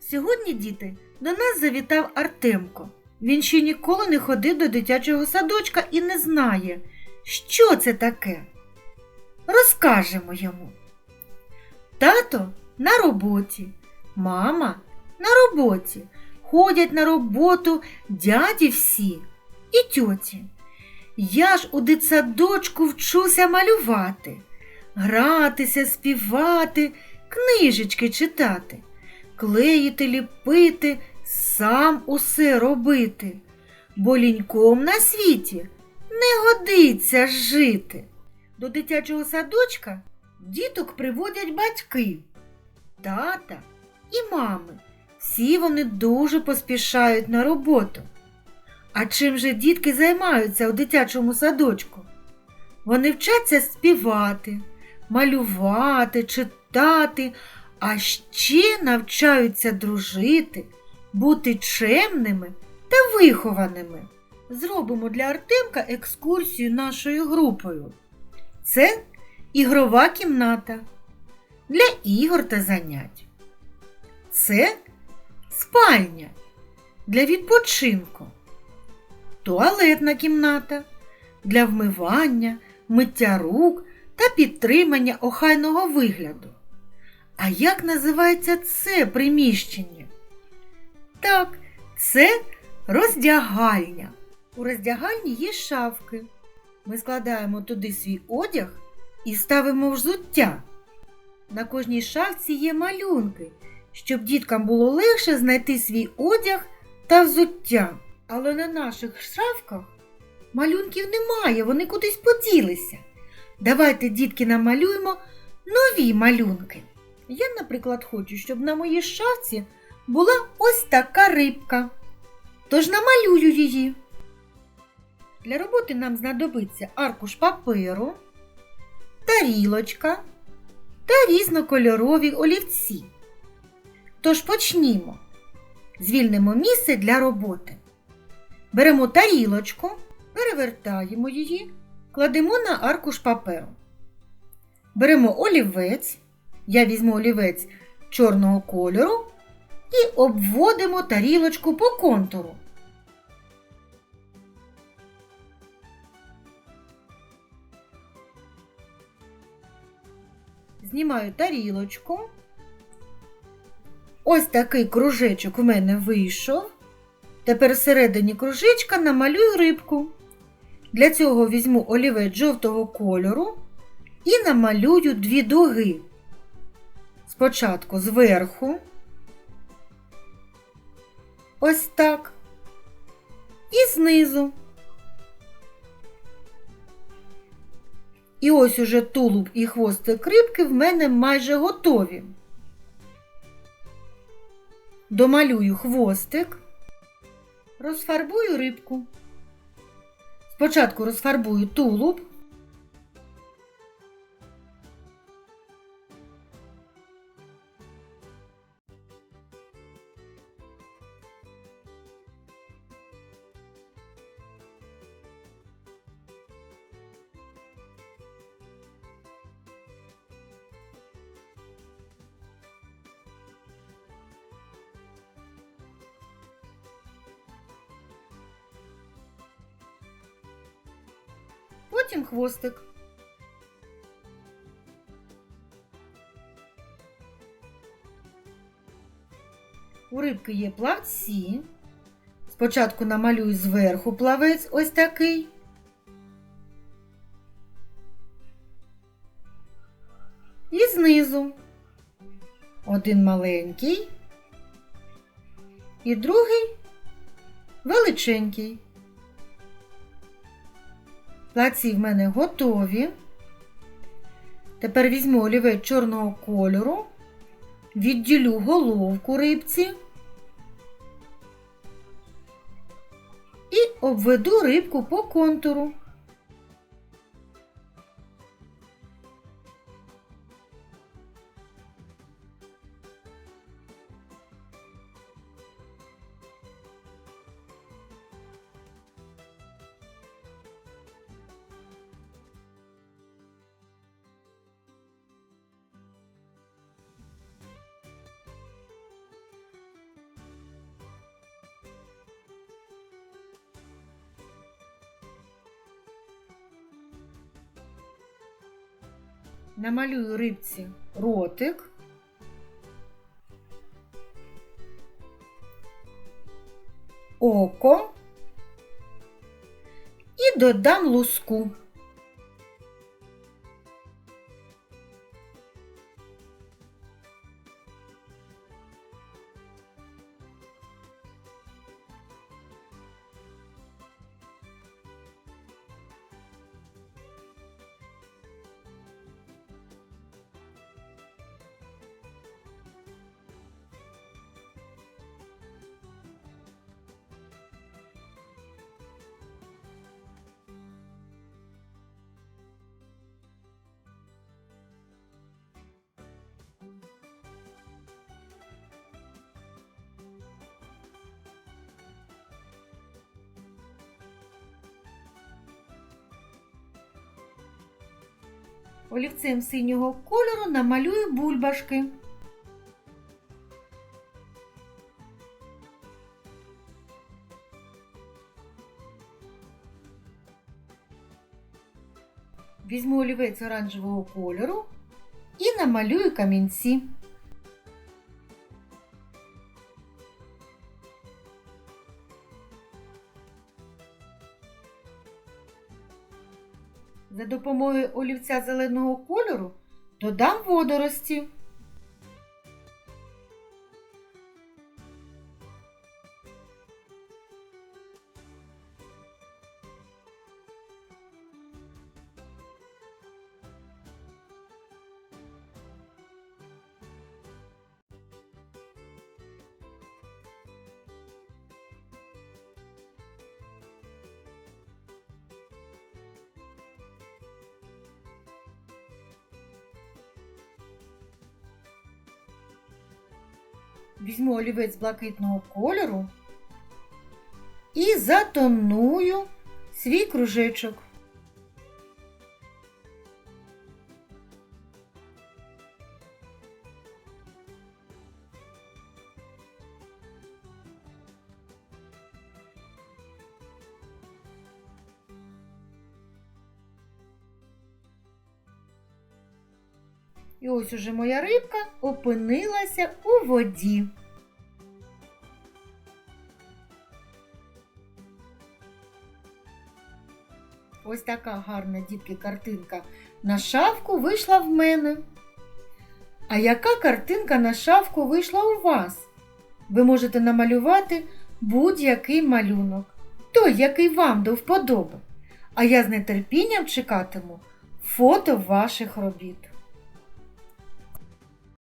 Сьогодні, діти, до нас завітав Артемко. Він ще ніколи не ходив до дитячого садочка і не знає, що це таке. Розкажемо йому. Тато на роботі, мама на роботі. Ходять на роботу дяді всі і тьоті. Я ж у дитсадочку вчуся малювати, гратися, співати, книжечки читати, клеїти, ліпити, сам усе робити, бо ліньком на світі не годиться жити. До дитячого садочка діток приводять батьки, тата і мами. Всі вони дуже поспішають на роботу. А чим же дітки займаються у дитячому садочку? Вони вчаться співати, малювати, читати, а ще навчаються дружити, бути чемними та вихованими. Зробимо для Артемка екскурсію нашою групою. Це ігрова кімната для ігор та занять. Це спальня для відпочинку туалетна кімната для вмивання, миття рук та підтримання охайного вигляду. А як називається це приміщення? Так, це роздягальня. У роздягальні є шафки. Ми складаємо туди свій одяг і ставимо взуття. На кожній шафці є малюнки, щоб діткам було легше знайти свій одяг та взуття. Але на наших шафках малюнків немає, вони кудись поділися. Давайте, дітки, намалюємо нові малюнки. Я, наприклад, хочу, щоб на моїй шафці була ось така рибка. Тож намалюю її. Для роботи нам знадобиться аркуш паперу, тарілочка та різнокольорові олівці. Тож почнімо. Звільнимо місце для роботи. Беремо тарілочку, перевертаємо її, кладемо на аркуш паперу. Беремо олівець, я візьму олівець чорного кольору і обводимо тарілочку по контуру. Знімаю тарілочку. Ось такий кружечок в мене вийшов. Тепер всередині кружечка намалюю рибку. Для цього візьму олівець жовтого кольору і намалюю дві дуги. Спочатку зверху, ось так, і знизу. І ось уже тулуб і хвостик рибки в мене майже готові. Домалюю хвостик. Розфарбую рибку. Спочатку розфарбую тулуб. Потім хвостик. У рибки є плавці. Спочатку намалюю зверху плавець ось такий. І знизу один маленький і другий величенький. Плаці в мене готові. Тепер візьму олівець чорного кольору, відділю головку рибці і обведу рибку по контуру. Намалюю рибці ротик. Око і додам луску. Олівцем синього кольору намалюю бульбашки. Візьму олівець оранжевого кольору і намалюю камінці. Допомогою олівця зеленого кольору додам водорості. Візьму олівець блакитного кольору і затоную свій кружечок. І ось уже моя рибка опинилася у воді. Ось така гарна дітки картинка на шавку вийшла в мене. А яка картинка на шавку вийшла у вас? Ви можете намалювати будь-який малюнок, той, який вам до вподоби. А я з нетерпінням чекатиму фото ваших робіт.